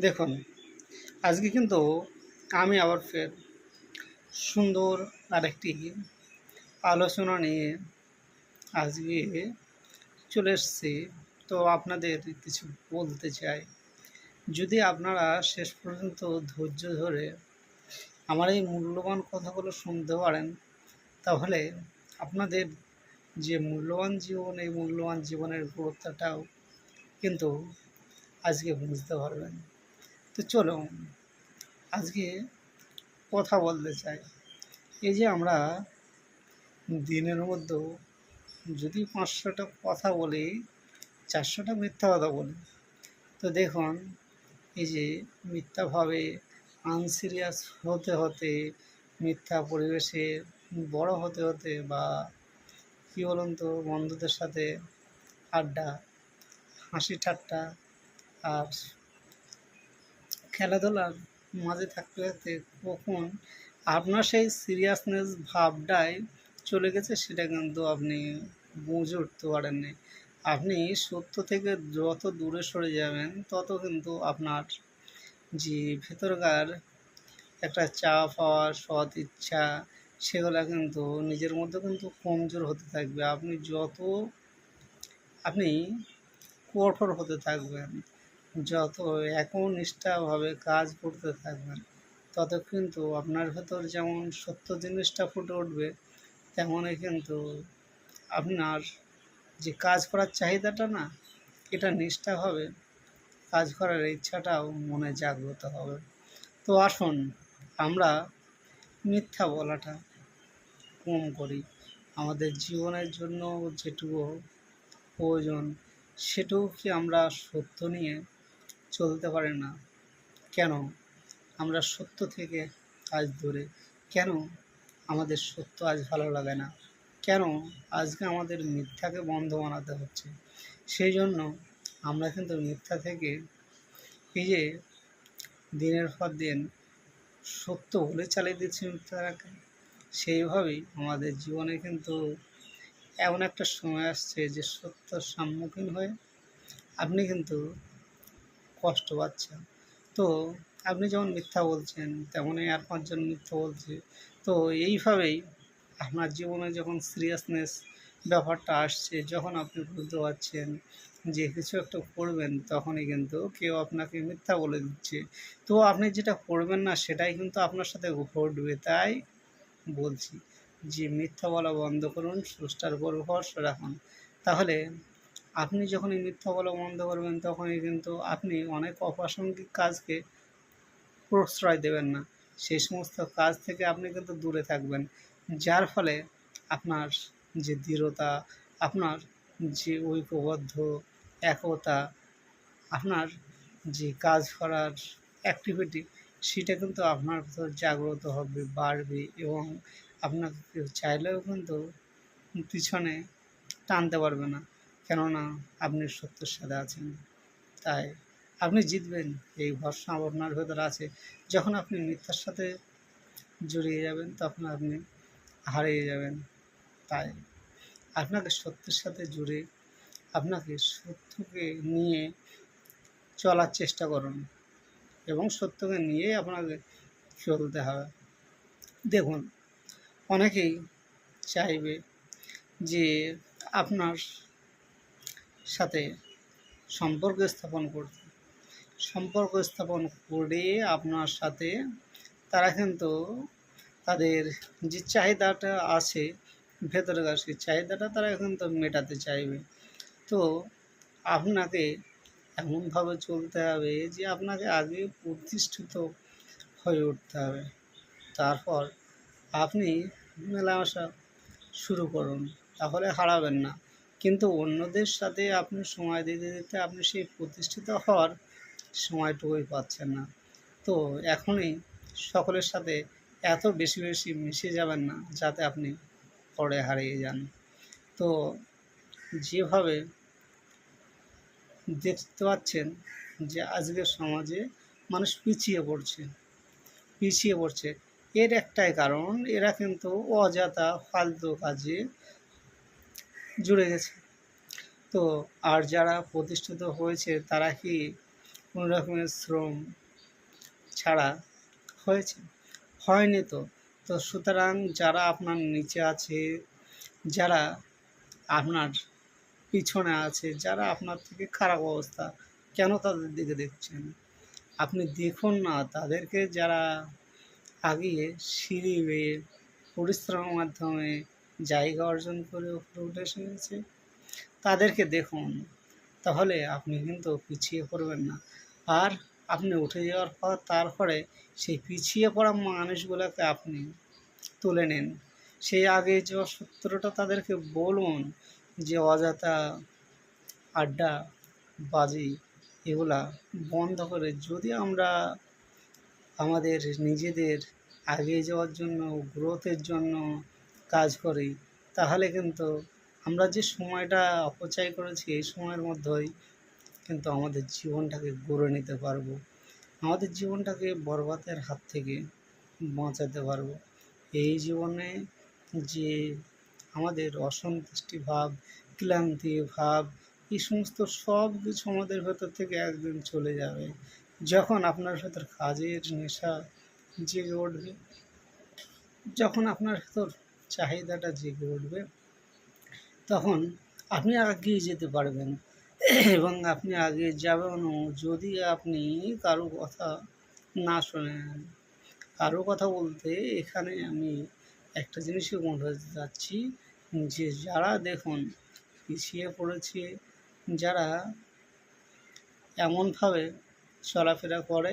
দেখুন আজকে কিন্তু আমি আবার ফের সুন্দর আরেকটি আলোচনা নিয়ে আজকে চলে এসেছি। তো আপনাদের কিছু বলতে চাই। যদি আপনারা শেষ পর্যন্ত ধৈর্য ধরে আমার এই মূল্যবান কথাগুলো শুনতে পারেন তাহলে আপনাদের যে মূল্যবান জীবন এই মূল্যবান জীবনের গুরুত্বটাও কিন্তু আজকে বুঝতে পারবেন। তো চলো, আজকে কথা বলতে চাই। এই যে আমরা দিনের মধ্যেও যদি পাঁচশোটা কথা বলি, চারশোটা মিথ্যা কথা বলি, তো দেখুন, এই যে মিথ্যাভাবে আনসিরিয়াস হতে হতে, মিথ্যা পরিবেশে বড় হতে হতে বা কী বলুন তো, বন্ধুদের সাথে আড্ডা, হাসি ঠাট্টা আর খেলাধুলার মাঝে থাকতে থাকতে কখন আপনার সেই সিরিয়াসনেস ভাবটাই চলে গেছে, সেটা কিন্তু আপনি বুঝে উঠতে পারেননি আপনি সত্য থেকে যত দূরে সরে যাবেন, তত কিন্তু আপনার যে ভেতরকার একটা চা পাওয়া সৎ ইচ্ছা, সেগুলো কিন্তু নিজের মধ্যে কিন্তু কমজোর হতে থাকবে। আপনি যত, আপনি কঠোর হতে থাকবেন। যত একনিষ্ঠাভাবে কাজ করতে থাকবেন তত কিন্তু আপনার ভেতর যেমন সত্য জিনিসটা ফুটে উঠবে, তেমনই কিন্তু আপনার যে কাজ করার চাহিদাটা না, এটা নিষ্ঠা হবে কাজ করার ইচ্ছাটাও মনে জাগ্রত হবে। তো আসুন, আমরা মিথ্যা বলাটা কম করি। আমাদের জীবনের জন্য যেটুকু প্রয়োজন, সেটুকু কি আমরা সত্য নিয়ে চলতে পারি না। কেন? আমরা সত্য থেকে আজ দূরে। কেন? আমাদের সত্য আজ ভালো লাগে না। কেন? আজকে আমাদের মিথ্যাকে বন্ধ বানাতে হচ্ছে। সেই জন্য আমরা কিন্তু মিথ্যা থেকে এই যে দিনের পর দিন সত্য বলে চালিয়ে দিচ্ছি মিথ্যাকে সেইভাবেই আমাদের জীবনে কিন্তু এমন একটা সময় আসছে যে সত্যর সম্মুখীন হয়ে আপনি কিন্তু কষ্ট পাচ্ছেন। তো আপনি যেমন মিথ্যা বলছেন, তেমনই আর পাঁচজন মিথ্যা বলছে। তো এইভাবেই আপনার জীবনে যখন সিরিয়াসনেস ব্যাপারটা আসছে, যখন আপনি বুঝতে পারছেন যে কিছু একটা করবেন, তখনই কিন্তু কেউ আপনাকে মিথ্যা বলে দিচ্ছে। তো আপনি যেটা করবেন না, সেটাই কিন্তু আপনার সাথে ঘটবে, তাই বলছি। যে মিথ্যা বলা বন্ধ করুন, স্রষ্টার উপর ভরসা রাখুন। তাহলে আপনি যখনই মিথ্যা বলা বন্ধ করবেন, তখনই কিন্তু আপনি অনেক অপ্রাসঙ্গিক কাজকে প্রশ্রয় দেবেন না। সেই সমস্ত কাজ থেকে আপনি কিন্তু দূরে থাকবেন, যার ফলে আপনার যে দৃঢ়তা, আপনার যে ঐক্যবদ্ধ একতা, আপনার যে কাজ করার অ্যাক্টিভিটি সেটা কিন্তু আপনার জাগ্রত হবে, বাড়বে এবং আপনাকে চাইলেও কিন্তু পিছনে টানতে পারবে না। কেননা আপনি সত্যের সাথে আছেন। তাই আপনি জিতবেন, এই ভরসা আপনার ভেতরে আছে। যখন আপনি মিথ্যার সাথে জড়িয়ে যাবেন, তখন আপনি হারিয়ে যাবেন। তাই আপনাকে সত্যের সাথে জুড়ে আপনাকে সত্যকে নিয়ে চলার চেষ্টা করুন এবং সত্যকে নিয়েই আপনাকে চলতে হবে। দেখুন, অনেকেই চাইবে যে আপনার সাথে সম্পর্ক স্থাপন করতে। সম্পর্ক স্থাপন করে আপনার সাথে তারা কিন্তু তাদের যে চাহিদাটা আছে ভেতরে সেই চাহিদাটা তারা কিন্তু মেটাতে চাইবে। তো আপনাকে এমনভাবে চলতে হবে যে আপনাকে আগে প্রতিষ্ঠিত হয়ে উঠতে হবে। তারপর আপনি মেলামেশা শুরু করুন, তাহলে হারাবেন না। কিন্তু অন্যদের সাথে আপনি সময় দিতে দিতে আপনি সেই প্রতিষ্ঠিত হওয়ার সময়টুকুই পাচ্ছেন না। তো এখনই সকলের সাথে এত বেশি বেশি মিশে যাবেন না যাতে আপনি পরে হারিয়ে যান। তো যেভাবে দেখতে পাচ্ছেন যে আজকের সমাজে মানুষ পিছিয়ে পড়ছে পিছিয়ে পড়ছে। এর একটাই কারণ এরা কিন্তু অযথা ফালতু কাজে জুড়ে গেছে। তো আর যারা প্রতিষ্ঠিত হয়েছে, তারা কি কোনো রকমের শ্রম ছাড়া হয়েছে? হয়নি তো। তো সুতরাং যারা আপনার নিচে আছে, যারা আপনার পিছনে আছে, যারা আপনার থেকে খারাপ অবস্থা, কেন তাদের দিকে দেখছেন? আপনি দেখুন না, তাদেরকে যারা আগিয়ে সিঁড়ি বেয়ে পরিশ্রমের মাধ্যমে জায়গা অর্জন করে উপরে উঠে এসেছে। তাদেরকে দেখুন, তাহলে আপনি কিন্তু পিছিয়ে পড়বেন না। আর আপনি উঠে যাওয়ার পর তারপরে সেই পিছিয়ে পড়া মানুষগুলোকে আপনি তুলে নিন। সেই আগে যে সূত্রটা তাদেরকে বলুন, যে অযথা আড্ডা, বাজি, এগুলা বন্ধ করে যদি আমরা আমাদের নিজেদের এগিয়ে যাওয়ার জন্য গ্রোথের জন্য কাজ করি, তাহলে কিন্তু আমরা যে সময়টা অপচয় করেছি এই সময়ের মধ্যেই কিন্তু আমাদের জীবনটাকে গড়ে নিতে পারব। আমাদের জীবনটাকে বরবাদের হাত থেকে বাঁচাতে পারব। এই জীবনে যে আমাদের অসন্তুষ্টি ভাব, ক্লান্তি ভাব, এই সমস্ত সব কিছু আমাদের ভেতর থেকে একদিন চলে যাবে। যখন আপনার ভেতর কাজের নেশা জেগে উঠবে, যখন আপনার ভেতর চাহিদাটা জেগে উঠবে তখন আপনি এগিয়ে যেতে পারবেন। এবং আপনি আগে যাবেন যদি আপনি কারও কথা না শোনেন। কারও কথা বলতে এখানে আমি একটা জিনিসই বোঝাতে যাচ্ছি যে, যারা দেখুন পিছিয়ে পড়েছে, যারা এমনভাবে চলাফেরা করে,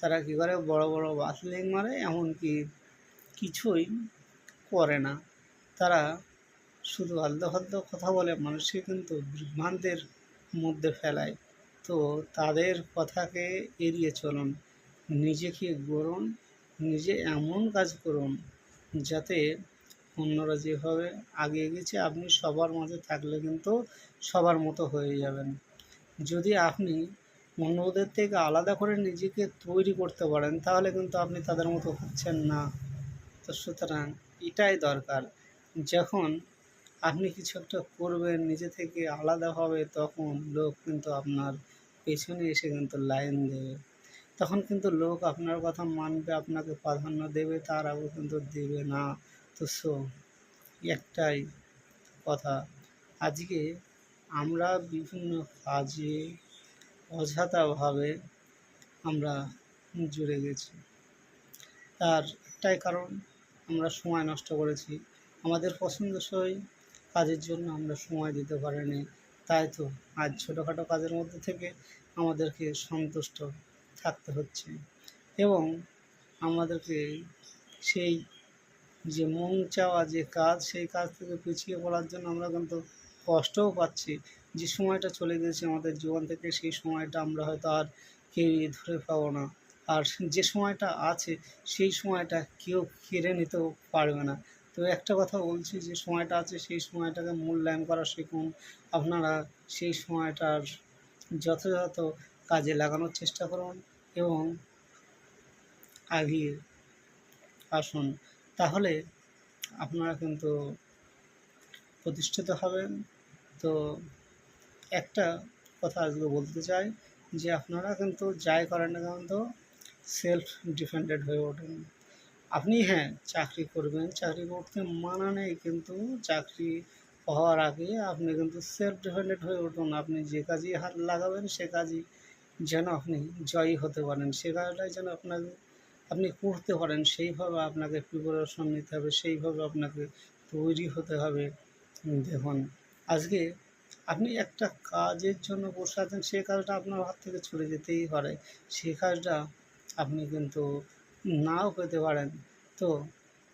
তারা কী করে? বড় বড় বাসলিং মারে, এমনকি কিছুই করে না। তারা শুধু ফালদা কথা বলে, মানুষকে কিন্তু বিভ্রান্তের মধ্যে ফেলায়। তো তাদের কথাকে এড়িয়ে চলুন। নিজেকে গড়ুন, নিজে এমন কাজ করুন যাতে অন্যরা যেভাবে আগে গেছে আপনি সবার মাঝে থাকলে কিন্তু সবার মতো হয়ে যাবেন। যদি আপনি অন্যদের থেকে আলাদা করে নিজেকে তৈরি করতে পারেন, তাহলে কিন্তু আপনি তাদের মতো হচ্ছেন না। তো সুতরাং এটাই দরকার। যখন আপনি কিছু একটা করবেন, নিজে থেকে আলাদা হবে, তখন লোক কিন্তু আপনার পেছনে এসে কিন্তু লাইন দেবে। তখন কিন্তু লোক আপনার কথা মানবে, আপনাকে প্রাধান্য দেবে, তার আগে কিন্তু দেবে না। তো সো একটাই কথা। আজকে আমরা বিভিন্ন কাজে অযথাভাবে আমরা জুড়ে গেছি। তার একটাই কারণ আমরা সময় নষ্ট করেছি। আমাদের পছন্দসই কাজের জন্য আমরা সময় দিতে পারিনি। তাই তো আজ ছোটোখাটো কাজের মধ্যে থেকে আমাদেরকে সন্তুষ্ট থাকতে হচ্ছে। এবং আমাদেরকে সেই যে মন চাওয়া যে কাজ, সেই কাজ থেকে পিছিয়ে পড়ার জন্য আমরা কিন্তু কষ্টও পাচ্ছি। যে সময়টা চলে গেছে আমাদের জীবন থেকে, সেই সময়টা আমরা হয়তো আর কেউই ধরে পাবো না। আর যে সময়টা আছে, সেই সময়টা কেউ কেড়ে নিতেও পারবে না। তো একটা কথা বলছি যে, সময়টা আছে, সেই সময়টাকে মূল্যায়ন করা শিখুন। আপনারা সেই সময়টার যথাযথ কাজে লাগানোর চেষ্টা করুন এবং আগিয়ে আসুন। তাহলে আপনারা কিন্তু প্রতিষ্ঠিত হবেন। তো একটা কথা আজকে বলতে চাই যে, আপনারা কিন্তু যাই করেন না কেন তো সেলফ ডিপেন্ডেন্ট হয়ে ওঠেন। আপনি হ্যাঁ চাকরি করবেন। চাকরি করতে মানা নেই, কিন্তু চাকরি হওয়ার আগে আপনি কিন্তু সেলফ ডিপেন্ডেন্ট হয়ে উঠুন। আপনি যে কাজই হাত লাগাবেন, সে কাজই যেন আপনি জয়ী হতে পারেন। সে কাজটাই যেন আপনাকে, আপনি করতে পারেন, সেইভাবে আপনাকে প্রিপারেশন নিতে হবে, সেইভাবে আপনাকে তৈরি হতে হবে। দেখুন, আজকে আপনি একটা কাজের জন্য বসে আছেন সেই কাজটা আপনার হাত থেকে ছুটে যেতেই পারে। সেই কাজটা আপনি কিন্তু নাও পেতে পারেন। তো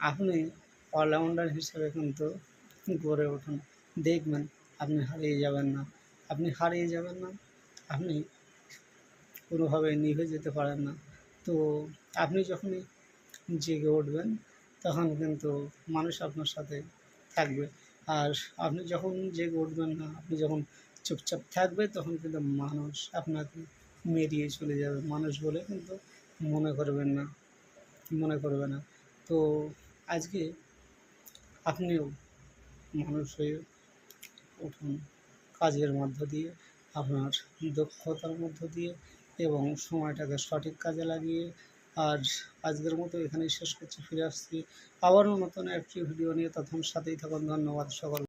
আপনি অলরাউন্ডার হিসেবে কিন্তু গড়ে উঠুন। দেখবেন আপনি হারিয়ে যাবেন না। আপনি হারিয়ে যাবেন না। আপনি কোনোভাবে নিভে যেতে পারেন না। তো আপনি যখনই জেগে উঠবেন, তখন কিন্তু মানুষ আপনার সাথে থাকবে। আর আপনি যখন জেগে উঠবেন না, আপনি যখন চুপচাপ থাকবে, তখন কিন্তু মানুষ আপনাকে মেরিয়ে চলে যাবে। মানুষ বলে কিন্তু মনে করবেন না, মনে করবে না। তো আজকে আপনিও মানুষ হয়ে উঠুন কাজের মধ্য দিয়ে, আপনার দক্ষতার মধ্য দিয়ে এবং সময়টাকে সঠিক কাজে লাগিয়ে। আর আজকের মতো এখানেই শেষ করছি, ফিরে আসছি আবারও নতুন একটি ভিডিও নিয়ে। তখন সাথেই থাকুন, ধন্যবাদ সকল